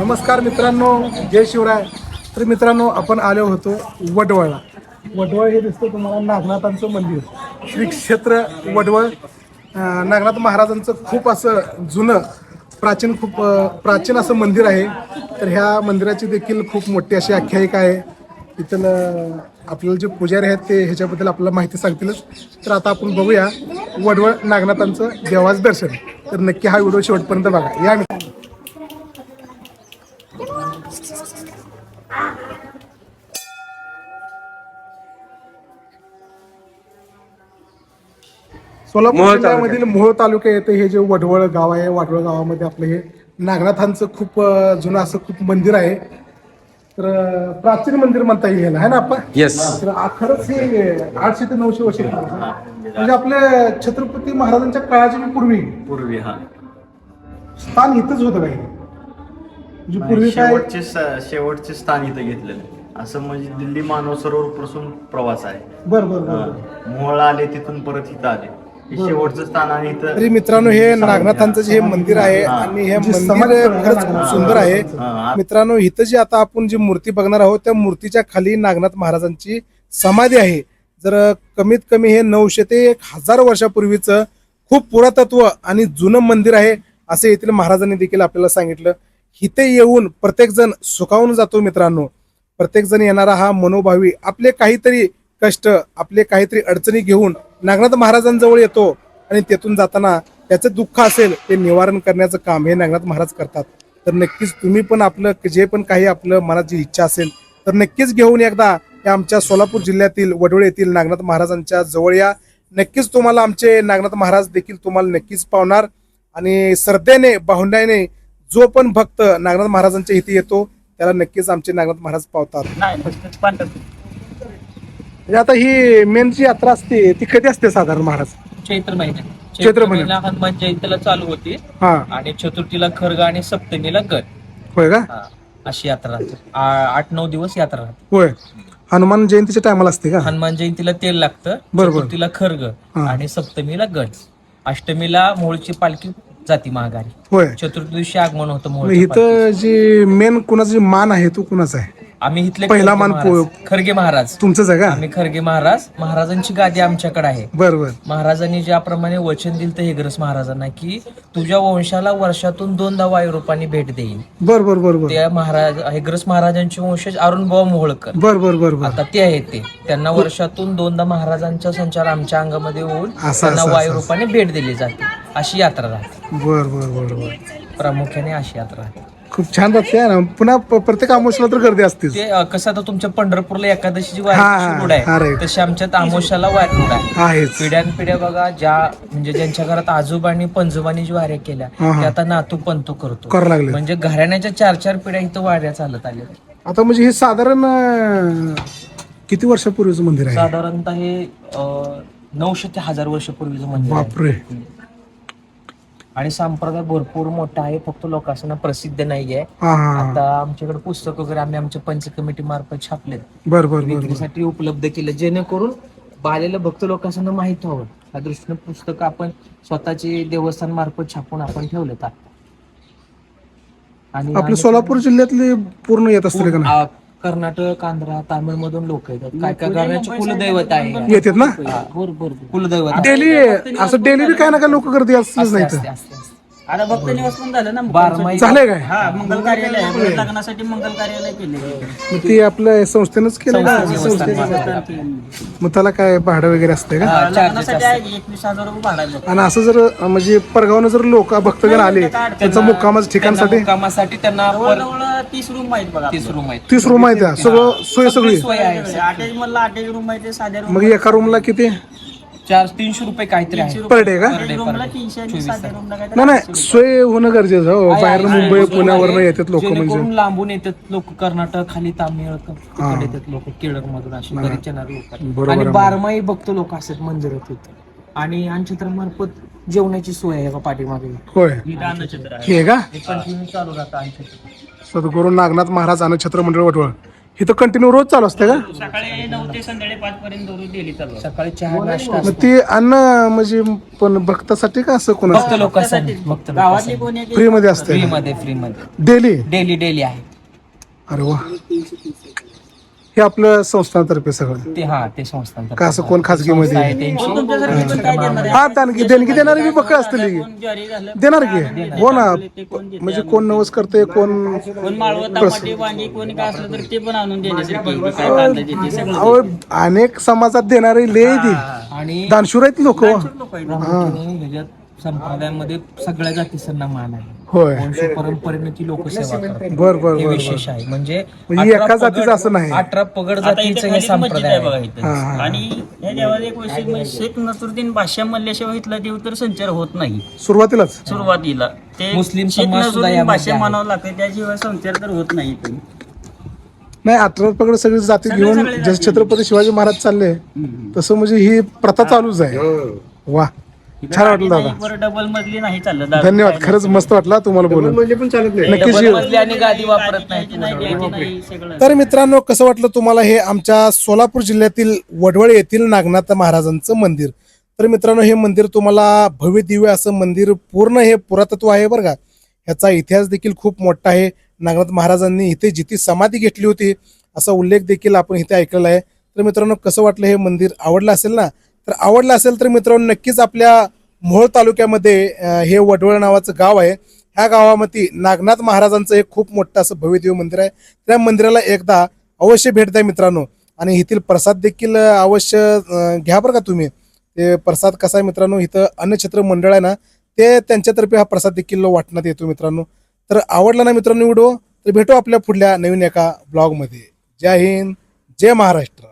नमस्कार मित्रांनो जय शिवराय. तर मित्रांनो आपण आलो होतो वडवळला. वडवळ हे दिसतं तुम्हाला नागनाथांचं मंदिर. श्री क्षेत्र वडवळ नागनाथ महाराजांचं खूप असं जुनं प्राचीन खूप प्राचीन असं मंदिर आहे. तर ह्या मंदिराची देखील खूप मोठी अशी आख्यायिका आहे. इथलं आपल्याला जे पुजारी आहेत ते ह्याच्याबद्दल आपल्याला माहिती सांगतीलच. तर आता आपण बघूया वडवळ नागनाथांचं देवाचं दर्शन. तर नक्की हा व्हिडिओ शेवटपर्यंत बघा. या मित्रांनो. सोलापूर मोहोळ जिल्ह्यामधील मोहोळ तालुका येथे हे जे वडवळ गाव आहे वाडवळ गावामध्ये आपलं हे नागनाथांचं खूप अं, जुनं असं खूप मंदिर आहे. तर अं, प्राचीन मंदिर म्हणता येईल ह्याला, है ना आपण तर आ- खरंच हे आठशे ते नऊशे वर्ष म्हणजे आपले छत्रपती महाराजांच्या काळाच्या पूर्वी? पूर्वी हा. स्थान इथंच होतं काही? म्हणजे पूर्वी काय शेवटचे स- शेवटचे स्थान इथं घेतलेलं. असं म्हणजे दिल्ली मानव सरोवर पासून प्रवास आहे. बर बर बर हा. मोहोळ आले तिथून परत इथं आले. शेवटचं स्थान आणि इथं. तरी मित्रांनो हे नागनाथांचं जे हे मंदिर आहे. आणि हे मंदिर खरंच खूप सुंदर आहे. मित्रांनो इथं जी आता आपण जी मूर्ती बघणार आहोत त्या मूर्तीच्या खाली नागनाथ महाराजांची समाधी आहे. जर कमीत कमी हे नऊशे ते एक हजार वर्षापूर्वीचं खूप पुरातत्व आणि जुनं मंदिर आहे असे येथील महाराजांनी देखील आपल्याला सांगितलं. इथे येऊन प्रत्येक जण सुखावून जातो मित्रांनो. प्रत्येक जण येणारा हा मनोभावी आपले काहीतरी कष्ट आपले काहीतरी अडचणी घेऊन नागनाथ महाराजांजवळ येतो आणि तेथून जाताना त्याचं दुःख असेल ते निवारण करण्याचं काम हे नागनाथ महाराज करतात. तर नक्कीच तुम्ही पण आपलं जे पण काही आपलं मनाची इच्छा असेल तर नक्कीच घेऊन एकदा या आमच्या सोलापूर जिल्ह्यातील वडोळे येथील नागनाथ महाराजांच्या जवळ या. नक्कीच तुम्हाला आमचे नागनाथ महाराज देखील तुम्हाला नक्कीच पावणार. आणि श्रद्धेने बाहुंड्याने जो पण भक्त नागनाथ महाराजांच्या इथे येतो त्याला नक्कीच आमचे नागनाथ महाराज पावतात. म्हणजे आता ही मेन जी यात्रा असते ती कधी असते साधारण महाराज? चैत्र महिन्यात. चैत्र. महिना हनुमान जयंतीला चालू होती. हा. आणि चतुर्थीला खरगा आणि सप्तमीला गण. होय का? हा, अशी यात्रा राहते. आ- आठ नऊ दिवस यात्रा राहते. होय. हनुमान जयंतीच्या टायमाला असते का? हनुमान जयंतीला तेल लागतं. बरोबर. चतुर्थीला खर्ग हा. आणि सप्तमीला गण. अष्टमीला मोळची पालखी जाती महागारी. होय. चतुर्थी दिवशी आगमन होतं मग मोळ इथं जी मेन कुणाचा जी मान आहे तो कुणाचा आहे? आम्ही इथले पहिला खर्गे मान महाराज- पो- खर्गे महाराज. तुमचंच आहे का? आम्ही खर्गे महाराज. महाराजांची गादी आमच्याकडे आहे. बर बर महाराजांनी ज्याप्रमाणे वचन दिलं तर हेग्रस महाराजांना की तुझ्या वंशाला वर्षातून दोनदा वायुरूपाने भेट देईल बर बर बर बर त्या महाराज हेग्रस महाराजांचे वंशज अरुणभाऊ मोहोळकर. बर बर बर बर आता ते आहेत ते. त्यांना वर्षातून दोनदा महाराजांचा संचार आमच्या अंगामध्ये होऊन असं, त्यांना असं, वायुरूपाने भेट दिली जाते. अशी यात्रा राहते. बर बर बर बर. प्रामुख्याने अशी यात्रा राहते. खूप छान राहते ना. पुन्हा प- प्रत्येक आमोशला तर गर्दी असतेच. ते अं, कसं आता तुमच्या पंढरपूरला एकादशीची हा, हा, वारी रूढ हा, आहे. right. तशी आमच्यात आमोशाला वारी रूढ आहे. आहेच. पिढ्यान पिढ्या बघा ज्या म्हणजे ज्यांच्या घरात आजोबांनी पंजोबांनी जी वाऱ्या केल्या हा, हा. ते आता नातू पंतू करतो. लागले म्हणजे घराण्याच्या चार चार पिढ्या इथं वाऱ्या चालत आल्या. आता म्हणजे हे साधारण अं, किती वर्षापूर्वीचं मंदिर आहे? साधारणतः हे अं, नऊशे ते हजार वर्षापूर्वीचं मंदिर आहे. बापरे. आणि संप्रदाय भरपूर मोठा आहे फक्त लोकांना प्रसिद्ध नाहीये. आता आमच्याकडे पुस्तक वगैरे आम्ही आमच्या पंच कमिटी मार्फत छापलेत. बर बर बर बर. विक्रीसाठी उपलब्ध केले. जेणेकरून बालेलं भक्त लोकांना माहीत व्हावं. या दृष्टीने पुस्तक आपण स्वतःचे देवस्थान मार्फत छापून आपण ठेवलेत आता. आणि आपल्या सोलापूर जिल्ह्यातले पूर्ण येत असतील का कर्नाटक आंध्रा तामिळ मधून लोक येतात. काय काय करण्याचे कुलदैवत आहे. येतात ना? हा, कुलदैवत. डेली असं डेली बी काय ना काय लोक गर्दी असतेच नाही असते, तर असते, असते. आता भक्त निवास पण झालं ना बारमाही झालंय काय? हा मंगल कार्यालय आहे. लग्नासाठी मंगल कार्यालय केले मग ते आपल्या संस्थेनंच केलं? का मग त्याला काय भाडं वगैरे असतंय का? हा, charges लग्नासाठी आहे एकवीस हजार रुपये भाडा आहे. आणि असं जर अं, म्हणजे परगावनं जर लोक भक्तगण आले त्यांचं मुक्कामाचं ठिकाणसाठी त्यांना मुक्कामासाठी त्यांना पर- जवळजवळ तीस रूम आहेत बघा तीस रूम आहेत. तीस रूम आहे त्या. सगळं सोय सगळी सोय आहे अटॅच मधला अटॅच रूम आहे ते साध्या रूम मग एका रूमला किती? चार तीनशे रुपये काहीतरी आहे. पर डे का? रूमला तीनशे आणि साध्या रूमला काय नाही नाही सोय होणं गरजेचं हो बाहेर मुंबई पुण्यावरनं येतात लोक म्हणजे. लांबून येतात लोक. कर्नाटक खाली तामिळ तिकडे येतात लोक. केरळ मधून अशी बरेच येणारे लोक आहेत. बरोबर आणि आहे. बारमाही भक्त लोक असतात मंदिरात तिथे आणि अंशत्रामार्फत जेवणाची सोय आहे का पाठीमागे? होय. हे का? हे चालू राहतं अंशत्र सद्गुरू नागनाथ महाराज अन्न छत्र मंडळ वटवळ. इथं कंटिन्यू रोज चालू असते का? सकाळी नऊ ते संध्याकाळी पाच पर्यंत दररोज डेली चालू असतं. सकाळी चहा नाश्ता मग. ते अन्न म्हणजे पण भक्तासाठी का असं भक्त कोणाचं लोकांसाठी. गावातली कोण फ्री मध्ये असते फ्री मध्ये फ्री मध्ये. डेली डेली डेली आहे. अरे वा. हे आपलं संस्थांतर्फे सगळं? ते हा ते संस्थान का असं कोण खाजगीमध्ये? आहे त्यांची. कोण तुमच्यासारखी पण काय देणार आहे? हा देणगी देणगी देणारी बी बकळ असतील की. कोण ज्वारी झालं देणार की? हो ना. म्हणजे कोण नवस करते कोण कोण माळवं टमाटे वांगी कोणी काय असलं तर ते पण आणून देण्यासारखी आहे. काय कांदा देते सगळं अहो, अनेक समाजात देणारी लय ती आणि दानशूर आहेत लोक. लोक आहेत. प्रामुख्याने ह्याच्यात संप्रदायामध्ये सगळ्या जातीसांना मान आहे होय. वंश परंपरेने ती लोक सेवा करतात. बर बर हे बर विशेष आहे. म्हणजे म्हणजे अठरा एका पगड- जातीचं असं नाही. अठरा पगड आता जातीचं इथे हे खाली मस्जिद संप्रदाय आहे. बघा आहे इथं. हा, हा. आणि ह्या देवाला एक वैशिष्ट्य म्हणजे शेख नसरुद्दीन बादशाह मल्ल्याशिवाय इथला देव तर संचार होत नाही. सुरुवातीलाच? सुरुवातीला. ते मुस्लिम शेख समाज सुद्धा नसरुद्दीन यामध्ये आहे. म्हणावं लागतं त्याशिवाय संचार तर होत नाही इथून नाही अठरा पकड सगळी जाती सगळे- घेऊन सगळे जसं जाती. छत्रपती शिवाजी महाराज चालले तसं म्हणजे ही प्रथा चालूच आहे. वा. छान वाटलं दादा. डबल मजली नाही चाललं धन्यवाद खरंच मस्त वाटला तुम्हाला बोलून. नक्कीच डबल येऊ. आणि गादी वापरत नाही. सगळं. तर मित्रांनो कसं वाटलं तुम्हाला हे आमच्या सोलापूर जिल्ह्यातील वडवळ येथील नागनाथ महाराजांचं मंदिर? तर मित्रांनो हे मंदिर तुम्हाला भव्य दिव्य असं मंदिर पूर्ण हे पुरातत्व आहे बरं का. ह्याचा इतिहास देखील खूप मोठा आहे. नागनाथ महाराजांनी इथे जिथे समाधी घेतली होती असा उल्लेख देखील आपण इथे ऐकलेला आहे. तर मित्रांनो कसं वाटलं हे मंदिर? आवडलं असेल ना? तर आवडलं असेल तर मित्रांनो नक्कीच आपल्या मोहोळ तालुक्यामध्ये हे वडवळ नावाचं गाव आहे. ह्या गावामध्ये नागनाथ महाराजांचं एक खूप मोठं असं भव्यदेव मंदिर आहे. त्या मंदिराला एकदा अवश्य भेट द्या मित्रांनो. आणि येथील प्रसाद देखील अवश्य घ्या बरं का तुम्ही. ते प्रसाद कसा आहे मित्रांनो इथं अन्नछत्र मंडळ आहे ना ते त्यांच्यातर्फे हा प्रसाद देखील वाटण्यात येतो मित्रांनो. तर आवडला ना मित्रांनो व्हिडिओ तर भेटू आपल्या पुढल्या नवीन एका ब्लॉगमध्ये. जय हिंद जय महाराष्ट्र.